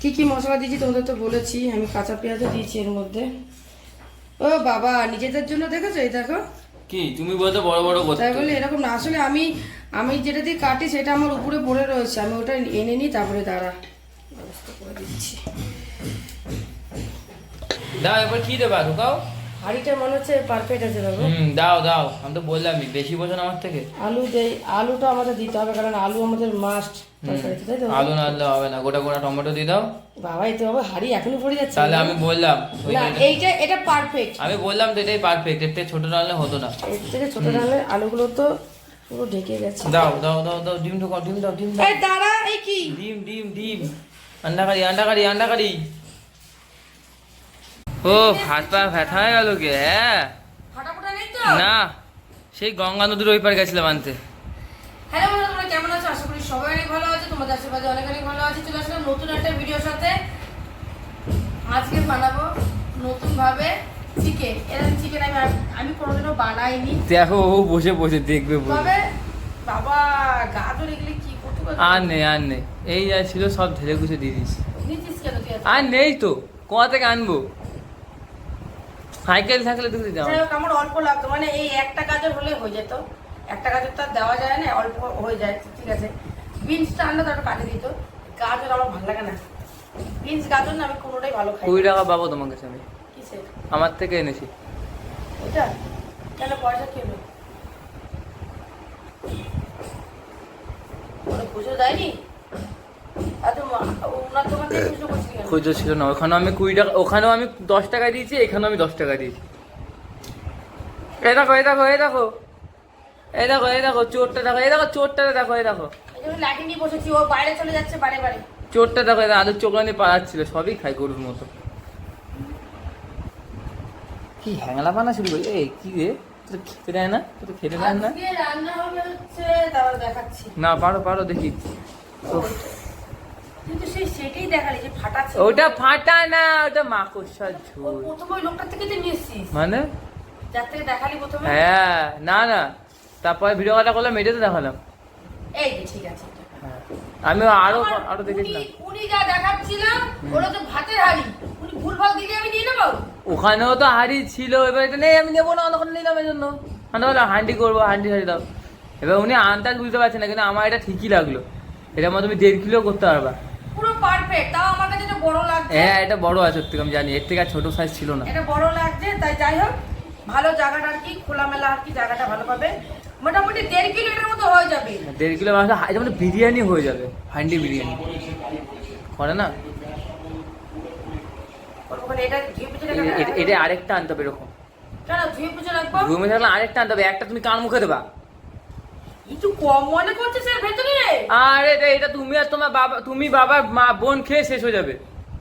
কি কি মশলা দিয়েছি তোমাদের তো বলেছি আমি কাঁচা পেঁয়াজও দিয়েছি এর মধ্যে। ও বাবা নিজেদের জন্য দেখেছ এই দেখো? কি তুমি বলতে বড় বড় কথা তাই বলে এরকম না আসলে আমি আমি যেটা দিয়ে কাটি সেটা আমার উপরে পড়ে রয়েছে আমি ওটা এনে নিই তারপরে দাঁড়া। ব্যবস্থা করে দিচ্ছি দাও এবার কি দেবা ঢুকাও। হাঁড়িটা মনে হচ্ছে পারফেক্ট আছে দেখো। হুম দাও দাও। আমি তো বললামই বেশি বোঝো আমার থেকে। আলু দেই আলুটা আমাদের দিতে হবে কারণ আলু আমাদের মাস্ট আলু না দিলে হবে না। গোটা গোটা টমেটো দিয়ে দাও। বাবা এতে বাবা হাঁড়ি এখনই পড়ে যাচ্ছে। তাহলে আমি বললাম না এইটা এটা পারফেক্ট আমি বললাম তো এটাই পারফেক্ট এর থেকে ছোট রান্না হতো না। এর থেকে ছোট ডালের আলুগুলো তো পুরো ঢেকে গেছে। দাও দাও দাও দাও ডিম ঢোকাও ডিম দাও ডিম দাও। এই দাঁড়া এই কি? ডিম ডিম ডিম। আন্ডা কারি আন্ডা কারি আন্ডা কারি ও হাত পা ব্যথা হয়ে গেল কে হ্যাঁ? না সেই গঙ্গা নদীর ওই পার গেছিলাম আনতে। হ্যালো বন্ধুরা তোমরা কেমন আছো? আশা করি সবাই অনেক ভালো আছে তোমাদের আশীর্বাদে অনেক অনেক ভালো আছে। চলে আসলাম নতুন একটা ভিডিওর সাথে। আজকে বানাবো নতুন ভাবে চিকেন এরকম চিকেন আমি আমি কোনোদিনও বানাইনি। দেখো ও বসে বসে দেখবে তবে বাবা গাজর এগুলি কি করতে পারবি? আর নেই আর নেই। এই যা ছিল সব ঢেলে গুছে দিয়ে দিয়েছি। আর নেই তো কোথা থেকে আনব? সাইকেল থাকলে তুমি যাও যাই হোক আমার অল্প লাগতো। মানে এই একটা গাজর হলে হয়ে যেত। একটা গাজর তো আর দেওয়া যায় না অল্প হয়ে যায় ঠিক আছে। বিনসটা আনলে তো কাজে দিত। গাজর আমার ভালো লাগে না। বিনস গাজর না আমি কোনোটাই ভালো খাই কুড়ি টাকা পাবো তোমার কাছে আমি। কিসের? আমার থেকে এনেছি। এটা কেন পয়সা কে নেই ওরা খুচরো দেয়নি এত মা- ওনার দোকান থেকে খুচরো? খুচরো ছিল না? ওখানে আমি কুড়ি টাকা ওখানেও আমি দশ টাকা দিয়েছি এখানেও আমি দশ টাকা দিয়েছি। এই দেখো এই দেখো এই দেখো। এই দেখো এই দেখো চোরটা দেখো এই দেখো চোরটা দেখো এই দেখো। লাঠি নিয়ে বসেছি ও বাইরে চলে যাচ্ছে বারে বারে। চোরটা দেখো আলুর চোখলানি পাড়াচ্ছিল সবই খাই গরুর মতো। কি হ্যাংলা বানা শুরু করি এই কি রে? তোর খেতে দেয় না? তোর খেতে দেয় না? না পারো পারো দেখি। কিন্তু সেই সেটাই দেখালি যে ফাটা ছিল। ওটা ফাটা না ওটা মাকড়সার ঝোল। প্রথমে ওই লোকটার থেকে তো নিয়ে মানে? যার থেকে দেখালি প্রথমে? হ্যাঁ না না। তারপরে ভিডিও কটা করলাম এটাতে দেখালাম। এই ঠিক আছে হ্যাঁ। আমি আরও আরও দেখেছিলাম। উনি- উনি যা দেখাচ্ছিল ওটা তো ভাতের হাড়ি। উনি ভুল ভালো দিলে আমি নিয়ে নেব? ওখানেও তো হাড়ি ছিল এবার এটা নেই আমি নেব না অতক্ষণ নিলাম এই জন্য। আমি বললাম হান্ডি করব হান্ডি হাড়ি দাও। এবার উনি আন্দাজ বুঝতে পারছেন না কিন্তু আমার এটা ঠিকই লাগল। এটার মধ্যে তুমি দেড় কিলো করতে পারবা। পুরো পারফেক্ট তাও আমার কাছে এটা বড় লাগছে। হ্যাঁ এটা বড় আছে সত্যি আমি জানি এর থেকে আর ছোট সাইজ ছিল না। এটা বড় লাগছে তাই যাই হোক ভালো জায়গাটা আর কি খোলামেলা আর কি জায়গাটা ভালো পাবে। মোটামুটি দেড় কিলোমিটার মতো হয়ে যাবে। দেড় কিলো মাংস হাই যেমন বিরিয়ানি হয়ে যাবে হান্ডি বিরিয়ানি। করে না? এটা এটা আরেকটা আনতে হবে এরকম। কেন ধুয়ে পুজো রাখব? থাকলে আরেকটা আনতে হবে একটা তুমি কান মুখে দেবা। একটু কম মনে করছিস এর ভেতরে আর এটা এটা তুমি আর তোমার বাবা তুমি বাবার মা বোন খেয়ে শেষ হয়ে যাবে।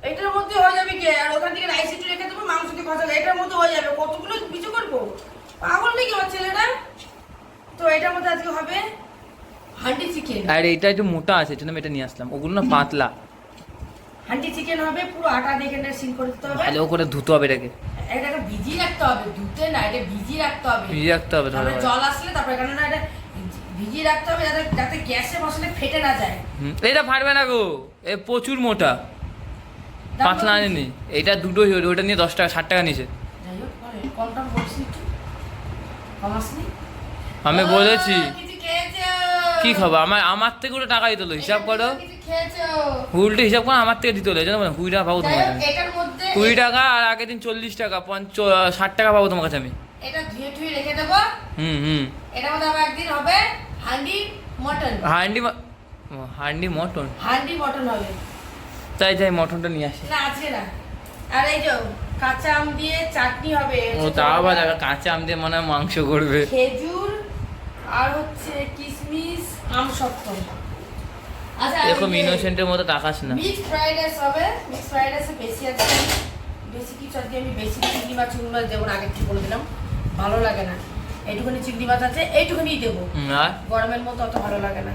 এটার মধ্যে হয়ে যাবে কি? আর ওখান থেকে রাইস একটু রেখে দেবো মাংস দিয়ে এটার মধ্যে হয়ে যাবে। কতগুলো কিছু করব? পাগল নাকি আমার ছেলেটা? তো এটার মধ্যে আজকে হবে হান্ডি চিকেন। আর এটা একটু মোটা আছে জন্য এটা নিয়ে আসলাম। ওগুলো না পাতলা। হান্ডি চিকেন হবে পুরো আটা দিয়ে এখানটা সিল করে দিতে হবে। ভালো করে ধুতে হবে এটাকে। এটাকে ভিজিয়ে রাখতে হবে ধুতে না এটা ভিজিয়ে রাখতে হবে। ভিজিয়ে রাখতে হবে তারপরে জল আসলে তারপরে এখানে না এটা ভিজিয়ে রাখতে হবে যাতে যাতে গ্যাসে বসলে ফেটে না যায়। এটা ফাটবে না গো। এ প্রচুর মোটা। পাতলা। আনেনি। এটা দুটোই হলো। ওটা নিয়ে দশ টাকা ষাট টাকা কমাসনি? আমি বলেছি। কি খাব? আমার আমার থেকে ওটা টাকা দিতে হলো। হিসাব করো। উল্টো হিসাব করো আমার থেকে দিতে হলো। বললাম, কুড়ি টাকা পাবো তোমার কাছে। কুড়ি টাকা আর আগের দিন চল্লিশ টাকা পঞ্চ ষাট টাকা পাবো তোমার কাছে আমি। এটা ধুয়ে ধুয়ে রেখে দেবো। হুম হুম। এটার মধ্যে আবার একদিন হবে handi mutton. Handi handi mutton? Handi mutton হবে। তাই যাই মটনটা নিয়ে আসি। না আজকে না। আর এই যে কাঁচা আম দিয়ে চাটনি হবে ও তা আবার কাঁচা আম দিয়ে মনে মাংস করবে। খেজুর আর হচ্ছে কিশমিশ আম শক্ত আচ্ছা এরকম ইনোসেন্টের মতো তাকাস না। মিক্স ফ্রাইড রাইস হবে। মিক্স ফ্রাইড রাইসে বেশি আছে। বেশি কিছু আজকে আমি বেশি চিংড়ি মাছ চিংড়ি মাছ দেবো আগে থেকে বলে দিলাম। ভালো লাগে না। এইটুখানি চিংড়ি মাছ আছে এইটুখানি দেবো। আর? গরমের মতো অত ভালো লাগে না।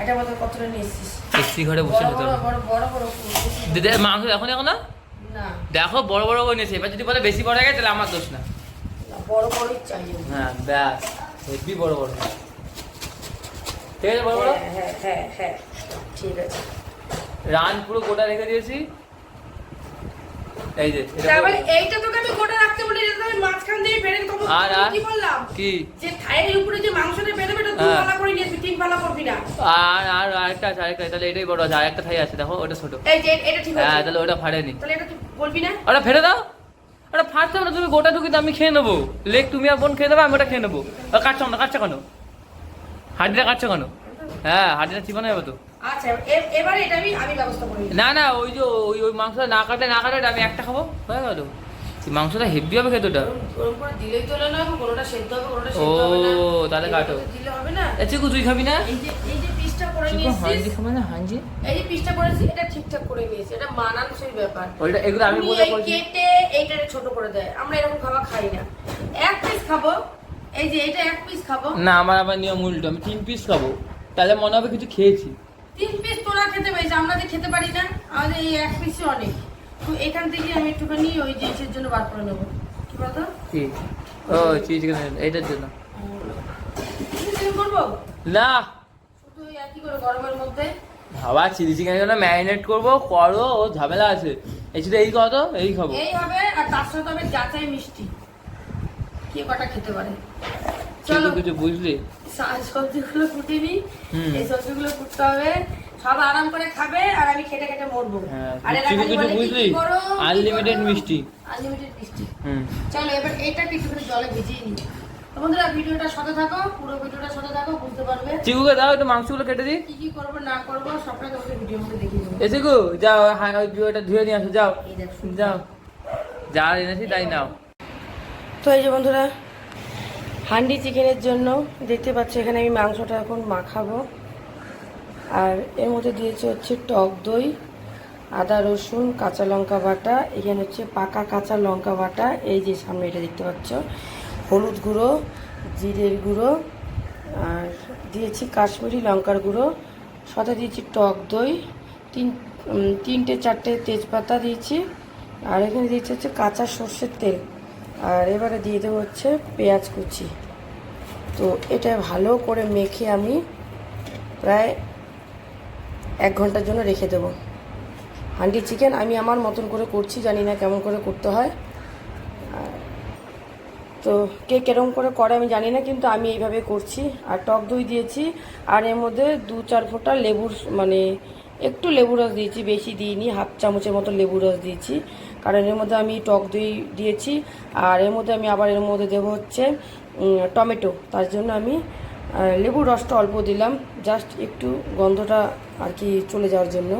এটা মতো কতটা নিয়ে এসছিস? এসি ঘরে বসে বড় বড় বড় বড় বড় দিদি মাংস এখন এখন না? দেখো বড় বড় করে নিয়েছে। এবার যদি বলে বেশি বড় হয়ে গেছে তাহলে আমার দোষ না। বড় বড়ই চাই হ্যাঁ ব্যাস। হেভি বড় বড়। ঠিক আছে বড় বড়? হ্যাঁ হ্যাঁ হ্যাঁ হ্যাঁ। ঠিক আছে। রান পুরো গোটা রেখে দিয়েছি। এই যে এইটা তোকে আমি গোটা রাখতে বলি এটা তো আমি মাঝখান দিয়ে বেড়ে কম আর আর? কি বললাম? কি? যে থাইয়ের উপরে যে মাংসটা বেরোবে এটা দু। পালা করে নিয়েছি তিন পালা করবি না। আর আর আরেকটা আছে আরেকটা তাহলে এটাই বড় আছে। আরেকটা থাই আছে দেখো ওটা ছোট। এই যে এটা ঠিক হ্যাঁ তাহলে ওটা ফাটেনি তাহলে এটা বলবি না? ওটা ফেলে দাও। ওটা না তুমি গোটা ঢুকি আমি খেয়ে নেব। লেগ তুমি আর বোন খেয়ে দেবে আমি ওটা খেয়ে নেব। কাটছো না কাটছো কেন? হাড্ডিটা কাটছো কেন? হ্যাঁ হাড্ডিটা চিবানো যাবে তো। আচ্ছা। না না ওই যে ওই ওই মাংসটা না কাটলে না কাটলে আমি একটা খাব। হয়ে গেল। মাংসটা হেভি হবে খেতে ওটা? দিলেই তো হলো না কোনোটা সেদ্ধ হবে কোনোটা ও, সেদ্ধ হবে না। তাহলে কাটো। দিলে হবে না। এ চিকু তুই খাবি না? এই যে এই যে পিসটা করে চিকু নিয়েছিস হাঞ্জি খাবে না হাঞ্জি এই যে পিসটা করেছি এটা ঠিকঠাক করে নিয়েছি এটা মানানসই ব্যাপার। ওইটা এগুলো আমি বলে বলছি। কেটে এইটারে ছোট করে দেয় আমরা এরকম খাবার খাই না। এক পিস খাব এই যে এটা এক পিস খাব। না আমার আবার নিয়ম উল্টো আমি তিন পিস খাব। তাহলে মনে হবে কিছু খেয়েছি। তিন পিস তোরা খেতে পেয়েছি আমরা যে খেতে পারি না আমাদের এই এক পিসই অনেক। তো এখান থেকে আমি একটুখানি ওই জিনিসের জন্য বার করে নেব। কি বলতো? কি? ও চিজ এইটার জন্য। চিকেন করব? না। শুধু একই করে গরমের মধ্যে? ভাবা চিলি চিকেনের জন্য ম্যারিনেট করব করো ও ঝামেলা আছে। এই শুধু এই কত এই খাব। এই হবে আর তার সাথে হবে যাচাই মিষ্টি। কে কটা খেতে পারে। চলো। কিছু বুঝলি। সবজিগুলো ফুটিনি। এই সবজিগুলো ফুটতে হবে। আরাম করে খাবে আর আমি খেটে খেটে মরবো। হ্যাঁ, আর কিছু কিছু বুঝলি? কি মিষ্টি। Unlimited মিষ্টি। চলো এবার একটুখানি জলে ভিজিয়ে নিই। বন্ধুরা ভিডিওটা সাথে থাকো পুরো ভিডিওটা সাথে থাকো বুঝতে পারবে। চিকুকে দাও একটু মাংসগুলো কেটে দিই। কি কি করব না করব সবটা তোমাকে ভিডিওর মধ্যে দেখিয়ে দেবো। এ চিকু যাও হ্যাঁ ওই ওটা ধুয়ে নিয়ে আসো যাও। যাও। যা এনেছি তাই নাও। তো এই যে বন্ধুরা হান্ডি চিকেনের জন্য দেখতে পাচ্ছ এখানে আমি মাংসটা এখন মাখাবো। আর এর মধ্যে দিয়েছে হচ্ছে টক দই, আদা, রসুন, কাঁচা লঙ্কা বাটা, এখানে হচ্ছে পাকা কাঁচা লঙ্কা বাটা, এই যে সামনে এটা দেখতে পাচ্ছ, হলুদ গুঁড়ো, জিরের গুঁড়ো, আর দিয়েছি কাশ্মীরি লঙ্কার গুঁড়ো, সাথে দিয়েছি টক দই, তিন তিনটে চারটে তেজপাতা দিয়েছি, আর এখানে দিয়েছি হচ্ছে কাঁচা সর্ষের তেল, আর এবারে দিয়ে দেবো হচ্ছে পেঁয়াজ কুচি। তো এটা ভালো করে মেখে আমি প্রায় এক ঘণ্টার জন্য রেখে দেবো। হান্ডি চিকেন আমি আমার মতন করে করছি, জানি না কেমন করে করতে হয়। তো কে কেরম করে করে আমি জানি না, কিন্তু আমি এইভাবে করছি। আর টক দই দিয়েছি, আর এর মধ্যে দু চার ফোঁটা লেবুর মানে একটু লেবু রস দিয়েছি, বেশি দিইনি, হাফ চামচের মতো লেবু রস দিয়েছি। কারণ এর মধ্যে আমি টক দই দিয়েছি, আর এর মধ্যে আমি আবার এর মধ্যে দেবো হচ্ছে টমেটো। তার জন্য আমি লেবুর রসটা অল্প দিলাম, জাস্ট একটু গন্ধটা আর কি চলে যাওয়ার জন্য।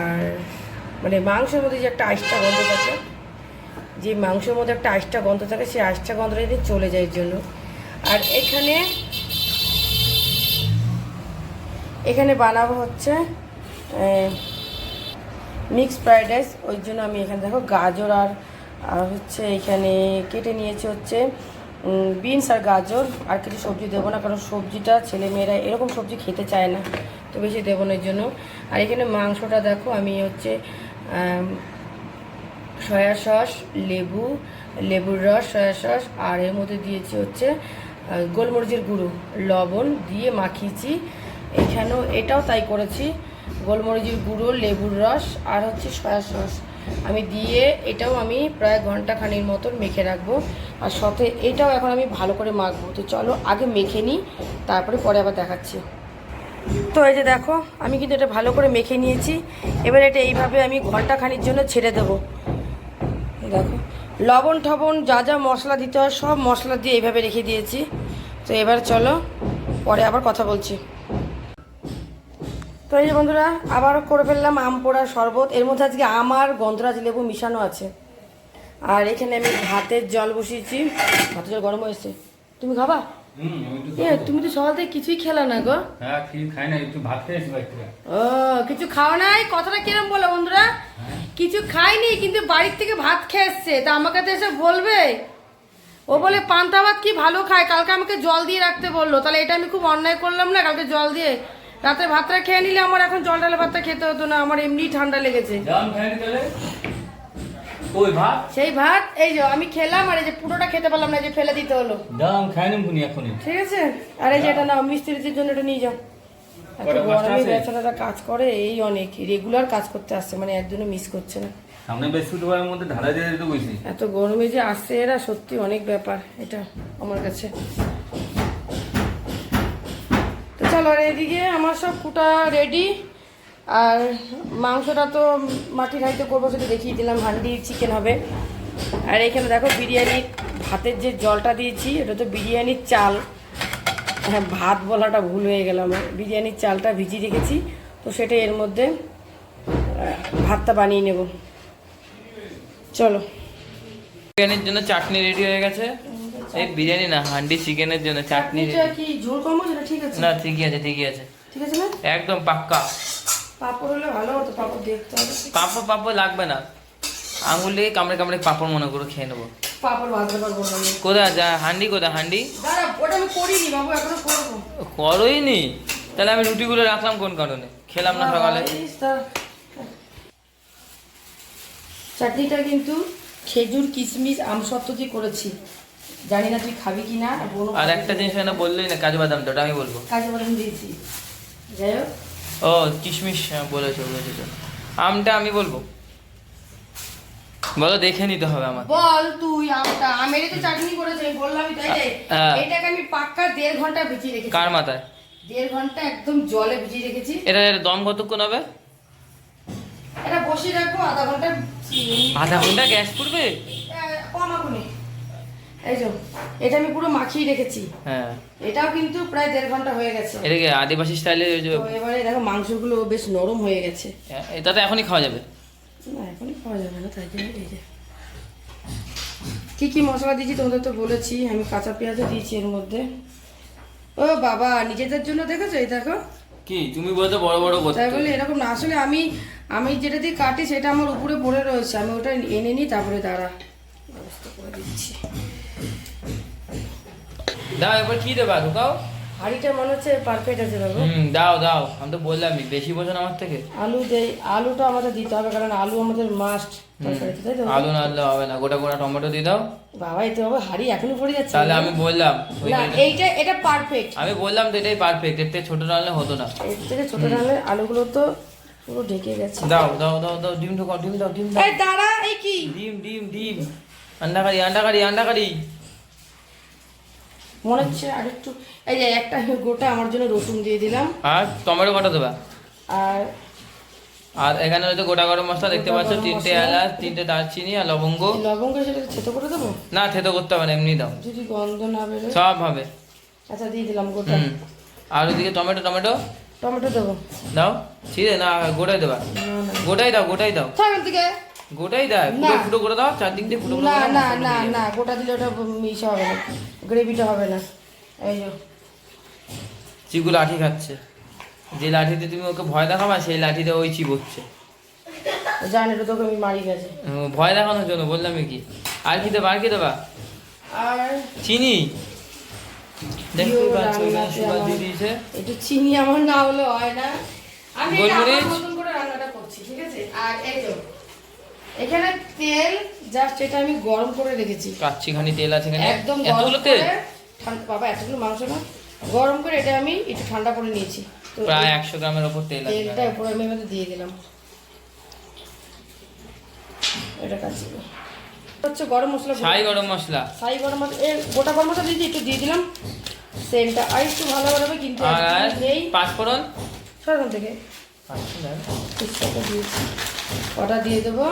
আর মানে মাংসের মধ্যে যে একটা আইসটা গন্ধ থাকে, যে মাংসের মধ্যে একটা আইসটা গন্ধ থাকে, সেই আইসটা গন্ধটা যদি চলে যায় জন্য। আর এখানে এখানে বানাবো হচ্ছে মিক্স ফ্রাইড রাইস ওই জন্য আমি এখানে দেখো গাজর আর আর হচ্ছে এখানে কেটে নিয়েছি হচ্ছে বিনস আর গাজর। আর কিছু সবজি দেবো না, কারণ সবজিটা ছেলেমেয়েরা এরকম সবজি খেতে চায় না। তো বেশি দেবো না জন্য। আর এখানে মাংসটা দেখো, আমি হচ্ছে সয়া সস, লেবু, লেবুর রস, সয়া সস, আর এর মধ্যে দিয়েছি হচ্ছে গোলমরিচের গুঁড়ো, লবণ দিয়ে মাখিয়েছি। এখানেও এটাও তাই করেছি, গোলমরিচের গুঁড়ো, লেবুর রস, আর হচ্ছে সয়া সস। আমি দিয়ে এটাও আমি প্রায় ঘণ্টা খানির মতন মেখে রাখব, আর সাথে এটাও এখন আমি ভালো করে মাখবো। তো চলো আগে মেখে নিই, তারপরে পরে আবার দেখাচ্ছি। তো এই যে দেখো, আমি কিন্তু এটা ভালো করে মেখে নিয়েছি। এবার এটা এইভাবে আমি ঘণ্টা খানির জন্য ছেড়ে দেবো। দেখো, লবণ টবণ যা যা মশলা দিতে হয় সব মশলা দিয়ে এইভাবে রেখে দিয়েছি। তো এবার চলো, পরে আবার কথা বলছি। তো এই যে বন্ধুরা, আবার করে ফেললাম আম পোড়ার শরবত। এর মধ্যে আজকে আম আর গন্ধরাজ লেবু মিশানো আছে। আর এখানে আমি ভাতের জল বসিয়েছি। ভাতের জল গরম হয়েছে তুমি খাবা? তুমি তো সকাল থেকে কিছুই খেলা না গো। হ্যাঁ খাই না একটু ভাত খেয়েছি বাইর ও কিছু খাও নাই? কথাটা কিরম বলো বন্ধুরা? কিছু খাইনি কিন্তু বাড়ির থেকে ভাত খেয়ে এসছে। তা আমাকে তো এসে বলবে? ও বলে পান্তা ভাত কি ভালো খায়? কালকে আমাকে জল দিয়ে রাখতে বলল। তাহলে এটা আমি খুব অন্যায় করলাম না? কালকে জল দিয়ে রাতে ভাতটা খেয়ে নিলে আমার এখন জল ডালে ভাতটা খেতে হতো না। আমার এমনি ঠান্ডা লেগেছে। ওই ভাত? সেই ভাত এই যে আমি খেলাম আর এই যে পুরোটা খেতে পারলাম না যে ফেলে দিতে হলো। দাম খাইনি বুনি এখনই। ঠিক আছে? আর এই যে এটা নাও মিস্ত্রিদের জন্য এটা নিয়ে যাও। গরমে বেচারারা কাজ করে এই অনেক। রেগুলার কাজ করতে আসছে মানে একদিনও মিস করছে না। সামনে বৃহস্পতিবারের মধ্যে ঢালা দিয়ে দিতে বলছি এত গরমে যে আসছে এরা সত্যি অনেক ব্যাপার এটা আমার কাছে। তো চলো আর এদিকে আমার সব কুটা রেডি আর মাংসটা তো মাটির হাঁড়িতে করব সেটা দেখিয়ে দিলাম হান্ডি চিকেন হবে। আর এখানে দেখো বিরিয়ানি ভাতের যে জলটা দিয়েছি এটা তো বিরিয়ানির চাল। হ্যাঁ ভাত বলাটা ভুল হয়ে গেল আমার। বিরিয়ানির চালটা ভিজিয়ে রেখেছি তো সেটা এর মধ্যে ভাতটা বানিয়ে নেব। চলো। বিরিয়ানির জন্য চাটনি রেডি হয়ে গেছে। এই বিরিয়ানি না হান্ডি চিকেনের জন্য চাটনি কি ঝোল কম সেটা ঠিক আছে। না ঠিকই আছে ঠিকই আছে। ঠিক আছে না? একদম পাক্কা। পাপড় হলে ভালো হতো পাপড় দেখতে হবে। পাঁপড় পাঁপড় লাগবে না। আঙুল দিয়ে কামড়ে কামড়ে পাঁপড় মনে করে খেয়ে নেব। পাপড় ভাজতে পারব না। আমি। কোথায় যা হান্ডি কোথায় হান্ডি? দাঁড়া ওটা আমি করিনি বাবু এখনও করব। করোই নি তাহলে আমি রুটিগুলো রাখলাম কোন কারণে? খেলাম না সকালে। চাটনিটা কিন্তু খেজুর কিশমিশ আমসত্ত্ব দিয়ে করেছি। জানি না তুই খাবি কি না আর একটা। জিনিস না বললেই না কাজু বাদাম তো ওটা আমি বলব। কাজে বাদাম দিয়েছি। যাই হোক। ও কিশমিশ হ্যাঁ, বলেছ বলেছ। আমটা আমি বলব। বলো দেখে নিতে হবে আমার বল তুই আমটা। আমেরই তো চাটনি করেছে আমি বললামই তাই হ্যাঁ। এটাকে আমি পাক্কা দেড় ঘণ্টা ভিজিয়ে রেখেছি। কার মাথায়? দেড় ঘণ্টা একদম জলে ভিজিয়ে রেখেছি। এটা এর দম কতক্ষণ হবে? এটা বসিয়ে রাখব আধা ঘণ্টা। আধা ঘণ্টা গ্যাস পুড়বে? কমাগুনি এই যে এটা আমি পুরো মাখিয়ে রেখেছি। হ্যাঁ। এটাও কিন্তু প্রায় দেড় ঘণ্টা হয়ে গেছে। এটা কি আদিবাসী স্টাইলে ওই যে এবারে দেখো মাংসগুলো বেশ নরম হয়ে গেছে। এটা তো এখনই খাওয়া যাবে? না এখনই খাওয়া যাবে না তাই জন্য এই যে। কি কি মশলা দিয়েছি তোমাদের তো বলেছি আমি কাঁচা পেঁয়াজও দিয়েছি এর মধ্যে। ও বাবা নিজেদের জন্য দেখেছ এই দেখো? কি তুমি বলছো বড় বড় করতে। তাই বলে এরকম না আসলে আমি আমি যেটা দিয়ে কাটি সেটা আমার উপরে পড়ে রয়েছে আমি ওটা এনে নিই তারপরে দাঁড়া ব্যবস্থা করে দিচ্ছি। দাও এবার কি দেবা? ঢুকাও। হাঁড়িটা মনে হচ্ছে পারফেক্ট আছে বাবু। হুম দাও দাও। আমি তো বললামই বেশি বোঝো আমার থেকে। আলু দেই আলুটা আমাদের দিতে হবে কারণ আলু আমাদের মাস্ট আলু না আনলে হবে না। গোটা গোটা টমেটো দিয়ে দাও। বাবা এতে হাঁড়ি এখনও পড়ে যাচ্ছে। তাহলে আমি বললাম না এইটা এটা পারফেক্ট আমি বললাম তো এটাই পারফেক্ট থেকে ছোট হলে হতো না। এর থেকে ছোট ডালের আলুগুলো তো পুরো ঢেকে গেছে। দাও দাও দাও দাও ডিম ঢোকাও ডিম দাও ডিম দাও। এই দাঁড়া এই কি? ডিম ডিম ডিম। আন্ডা কারি আন্ডা কারি আন্ডা কারি মনে হচ্ছে আর একটু এই যে একটা গোটা আমার জন্য রসুন দিয়ে দিলাম। আর টমেটো কটা দেবা? আর আর এখানে হয়তো গোটা গরম মশলা দেখতে পাচ্ছ তিনটে এলাচ তিনটে দারচিনি আর লবঙ্গ। লবঙ্গ সেটা ছেতো করে দেবো? না থেতো করতে হবে না এমনি দাও। যদি গন্ধ না বেরোয়। সব হবে। আচ্ছা দিয়ে দিলাম গোটা। আর ওদিকে টমেটো টমেটো? টমেটো দেবো। দাও ছিঁড়ে না গোটাই দেবা। গোটাই দাও গোটাই দাও। থাক থেকে। গোটাই দাও ফুটো ফুটো করে দাও চারদিক দিয়ে ফুটো না না না না গোটা দিলে ওটা মিশা হবে না। গ্রেভিটা হবে না। এই যে। চিকু লাঠি খাচ্ছে। যে লাঠিতে তুমি ওকে ভয় দেখাবা সেই লাঠিতে ওই চিবোচ্ছে জান এটা তোকে আমি মারি গেছে। ও, ভয় দেখানোর জন্য বললাম কি। আর কি দেবা আর কি দেবা? আর চিনি? দেখতে পাচ্ছ দিয়েছে। একটু চিনি আমার না হলে হয় না। আমি? করে রান্নাটা করছি ঠিক আছে? আর এই এখানে তেল জাস্ট এটা আমি গরম করে রেখেছি। কাচ্চি খানি তেল আছে এখানে? একদম এতগুলো তেল ঠান্ডা বাবা এতগুলো মাংস না? গরম করে এটা আমি একটু ঠান্ডা করে নিয়েছি। প্রায় একশো গ্রামের ওপর তেল আছে তেলটা উপরে আমি এর মধ্যে দিয়ে দিলাম। এটা কাছে হচ্ছে গরম মশলা ছাই গরম মশলা। সাই গরম মশলা। এ গোটা গরম মশলা দিয়েছি একটু দিয়ে দিলাম। সেন্টটা আর একটু ভালো হবে কিন্তু নেই। পাঁচফোড়ন? সরকার থেকে। তেজপাতা দিয়েছি। ওটা দিয়ে দেবো?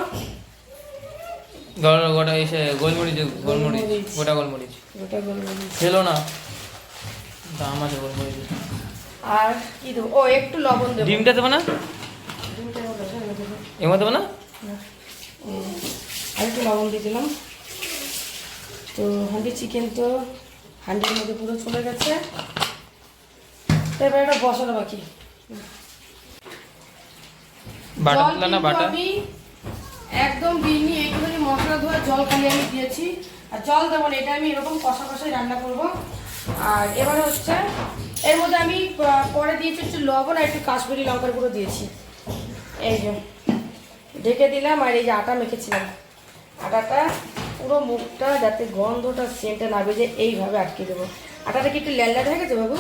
গরম গোটা এসে গোলমরিচ গোলমরিচ। গোটা গোলমরিচ। ওটা গোলমরিচ। খেলো না। দাম আছে গোলমরিচ। আর কি দেবো? ও একটু লবণ দেবো। ডিমটা দেবো না? ডিমটা দেবো, এমন দেবো না? আর একটু লবণ দিয়ে দিলাম। তো হান্ডি চিকেন তো হান্ডির মধ্যে পুরো চলে গেছে। এবার এটা বসানো বাকি। বাটা জল দিলা না বাটা? একদম দিইনি একটুখানি মশলা ধোয়া জল খালি আমি দিয়েছি। আর জল দেবো না এটা আমি এরকম কষা কষাই রান্না করব। আর এবারে হচ্ছে এর মধ্যে আমি পরে দিয়েছি একটু লবণ আর একটু কাশ্মীরি লঙ্কার গুঁড়ো দিয়েছি। এই যে ঢেকে দিলাম আর এই যে আটা মেখেছিলাম। আটাটা পুরো মুখটা যাতে গন্ধটা সেন্টটা না বেজে এইভাবে আটকে দেবো। আটাটা কি একটু ল্যালডাট হয়ে গেছে বাবু?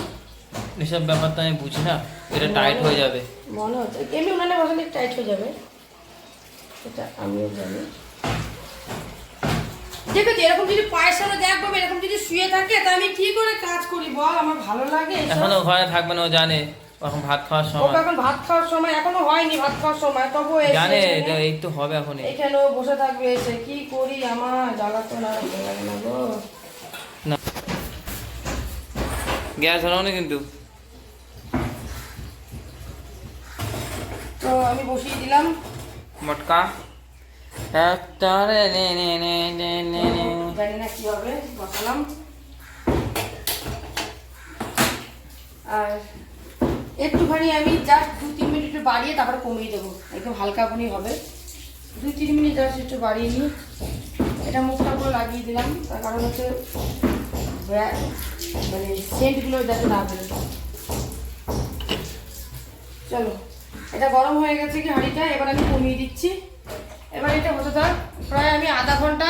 এসব ব্যাপার তো আমি বুঝি না এটা টাইট হয়ে যাবে। মনে হচ্ছে এমনি উনানে বসালে টাইট হয়ে যাবে। এটা আমিও জানি। দেখেছি এরকম যদি পায়ের সামনে দেখব এরকম যদি শুয়ে থাকে তা আমি কি করে কাজ করি বল আমার ভালো লাগে। এখন ঘরে থাকবে না ও জানে এখন ভাত খাওয়ার সময়। এখন ভাত খাওয়ার সময় এখনও হয়নি ভাত খাওয়ার সময় তবু জানে এই তো হবে এখন এখানে ও বসে থাকবে এসে কি করি আমার? জ্বালা তো না ভালো লাগে না গো। না। গ্যাস হলো না কিন্তু? তো আমি বসিয়ে দিলাম। মটকা। জানি না কি হবে বসালাম। আর একটুখানি আমি জাস্ট দু তিন মিনিট একটু বাড়িয়ে তারপরে কমিয়ে দেবো। একদম হালকা পানি হবে। দুই তিন মিনিট জাস্ট একটু বাড়িয়ে নিই। এটা মুখটা পুরো লাগিয়ে দিলাম। তার কারণ হচ্ছে মানে সেন্টগুলো যাতে না বেরোয়। চলো। এটা গরম হয়ে গেছে কি হাঁড়িটা, এবার আমি কমিয়ে দিচ্ছি। এবার এটা হতে থাক, প্রায় আমি আধা ঘণ্টা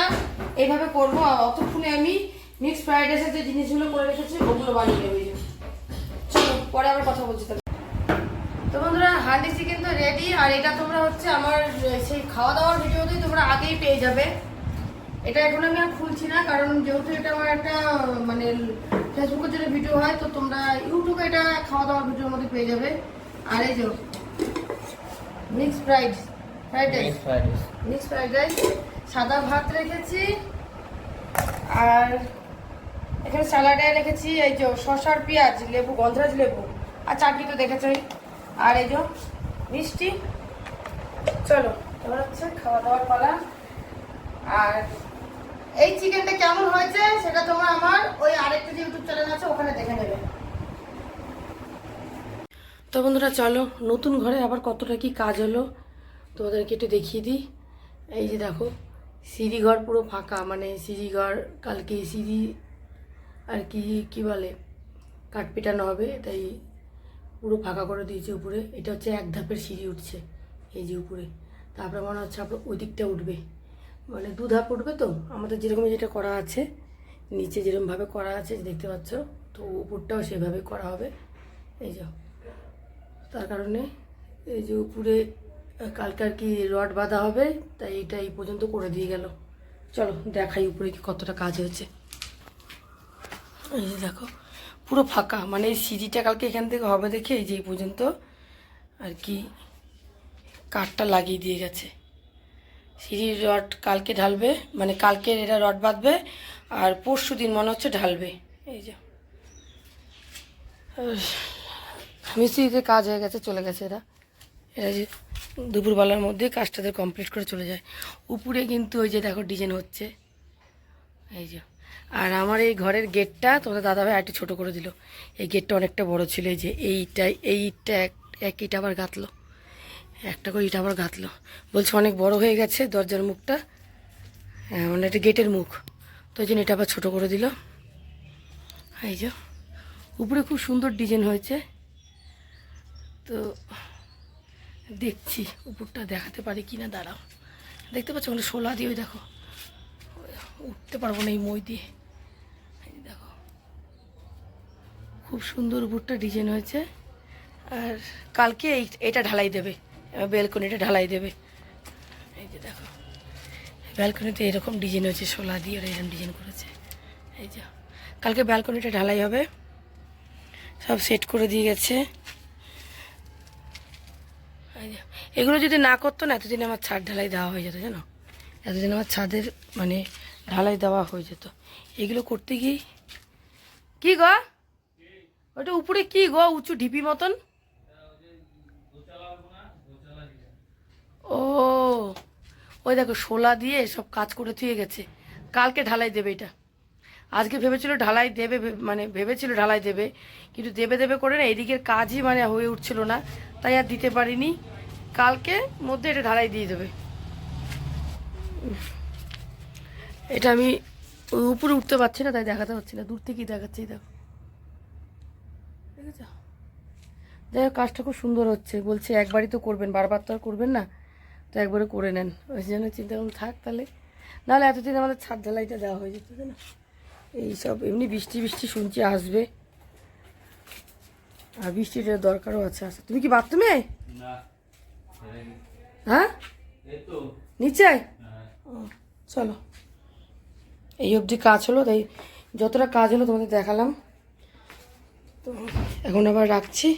এইভাবে করব। অতক্ষণে আমি মিক্স ফ্রাইড রাইসের যে জিনিসগুলো করে রেখেছি, ওগুলো বানিয়ে নেব চলো, পরে আবার কথা বলছি তাহলে। তো বন্ধুরা হাঁড়ি চিকেন তো রেডি আর এটা তোমরা হচ্ছে আমার সেই খাওয়া দাওয়ার ভিডিওতেই তোমরা আগেই পেয়ে যাবে। এটা এখন আমি আর খুলছি না, কারণ যেহেতু এটা আমার একটা মানে ফেসবুকের জন্য ভিডিও হয়, তো তোমরা ইউটিউবে এটা খাওয়া দাওয়ার ভিডিওর মধ্যে পেয়ে যাবে। আর এই যে mix fried fried rice. Mix fried rice সাদা ভাত রেখেছি। আর এখানে স্যালাডে রেখেছি এই যে শসার পেঁয়াজ লেবু গন্ধরাজ লেবু আর চাটনি তো দেখেছই। আর এই যে মিষ্টি। চলো এবার হচ্ছে খাওয়া দাওয়ার পালা। আর এই চিকেনটা কেমন হয়েছে সেটা তোমরা আমার ওই আরেকটা যে ইউটিউব চ্যানেল আছে ওখানে দেখে নেবে। তো বন্ধুরা, চলো নতুন ঘরে আবার কতটা কি কাজ হলো তোমাদেরকে একটু দেখিয়ে দিই। এই যে দেখো, সিঁড়ি ঘর পুরো ফাঁকা মানে সিঁড়ি ঘর, কালকে সিঁড়ি আর কি কি বলে, কাঠ পেটানো হবে, তাই পুরো ফাঁকা করে দিয়েছে উপরে। এটা হচ্ছে এক ধাপের সিঁড়ি উঠছে, এই যে উপরে। তারপরে মনে হচ্ছে আপনার ওই দিকটা উঠবে। মানে দু ধাপ উঠবে তো, আমাদের যেরকম যেটা করা আছে, নিচে যেরকমভাবে করা আছে, দেখতে পাচ্ছ, তো উপরটাও সেভাবে করা হবে। এই যে তার কারণে এই যে উপরে কালকে আর কি রড বাঁধা হবে, তাই এটা এই পর্যন্ত করে দিয়ে গেল। চলো দেখাই উপরে কি কতটা কাজ হয়েছে। এই যে দেখো, পুরো ফাঁকা মানে এই সিঁড়িটা কালকে এখান থেকে হবে দেখে এই যে এই পর্যন্ত আর কি কাঠটা লাগিয়ে দিয়ে গেছে। সিঁড়ির রড কালকে ঢালবে মানে কালকে এরা রড বাঁধবে, আর পরশু দিন মনে হচ্ছে ঢালবে। এই যে মিস্ত্রিতে কাজ হয়ে গেছে চলে গেছে এরা। এরা যে দুপুরবেলার মধ্যে কাজটাদের কমপ্লিট করে চলে যায়। উপরে কিন্তু ওই যে দেখো ডিজাইন হচ্ছে। এই যে। আর আমার এই ঘরের গেটটা তোমাদের দাদাভাই একটু ছোটো করে দিল। এই গেটটা অনেকটা বড় ছিল এই যে এইটা এই ইটটা এক ইট আবার গাঁথলো। একটা করে ইট আবার গাঁথলো। বলছে অনেক বড় হয়ে গেছে দরজার মুখটা। হ্যাঁ, মানে এটা গেটের মুখ। তো ওই জন্য এটা আবার ছোটো করে দিল। এই যে। উপরে খুব সুন্দর ডিজাইন হয়েছে। তো দেখছি, উপরটা দেখাতে পারি কি না দাঁড়াও। দেখতে পাচ্ছ ওখানে শোলা দিয়ে দেখো, উঠতে পারব না এই মই দিয়ে। দেখো। খুব সুন্দর উপরটা ডিজাইন হয়েছে। আর কালকে এই, এটা ঢালাই দেবে ব্যালকনিটা ঢালাই দেবে। এই যে দেখো ব্যালকনিতে এরকম ডিজাইন হয়েছে, শোলা দিয়ে ওরা এরকম ডিজাইন করেছে। এই যে, কালকে ব্যালকনিটা ঢালাই হবে। সব সেট করে দিয়ে গেছে এই যে, এগুলো যদি না করতো না, এতদিন আমার ছাদ ঢালাই দেওয়া হয়ে যেত, জানো? এতদিন আমার ছাদের মানে ঢালাই দেওয়া হয়ে যেত। এগুলো করতে গিয়ে কি গো? ওটা উপরে কি গো? উঁচু ঢিপি মতন? ও, ওই দেখো, শোলা দিয়ে সব কাজ করে থুয়ে গেছে। কালকে ঢালাই দেবে এটা। আজকে ভেবেছিল ঢালাই দেবে মানে ভেবেছিল ঢালাই দেবে, কিন্তু দেবে দেবে করে না, এদিকের কাজই মানে হয়ে উঠছিল না, তাই আর দিতে পারিনি। কালকে মধ্যে এটা ঢালাই দিয়ে দেবে। এটা আমি উপরে উঠতে পারছি না, তাই দেখাতে পারছি না। দূর থেকেই দেখাচ্ছি, দেখো। দেখেছ? যাই হোক, কাজটা খুব সুন্দর হচ্ছে। বলছে, একবারই তো করবেন, বারবার তো আর করবেন না। তো একবারে করে নেন। ওই জন্য চিন্তা করুন থাক তাহলে। নাহলে এতদিন আমাদের ছাদ ঢালাইটা দেওয়া হয়ে যেত না এই সব, এমনি বৃষ্টি বৃষ্টি শুনছি আসবে। আর বৃষ্টির দরকারও আছে। আচ্ছা তুমি কি বাথরুমে? না। হ্যাঁ? নিচে হ্যাঁ। চলো। এই অবধি কাজ হলো তাই যতটা কাজ হলো তোমাদের দেখালাম। তো এখন আবার রাখছি।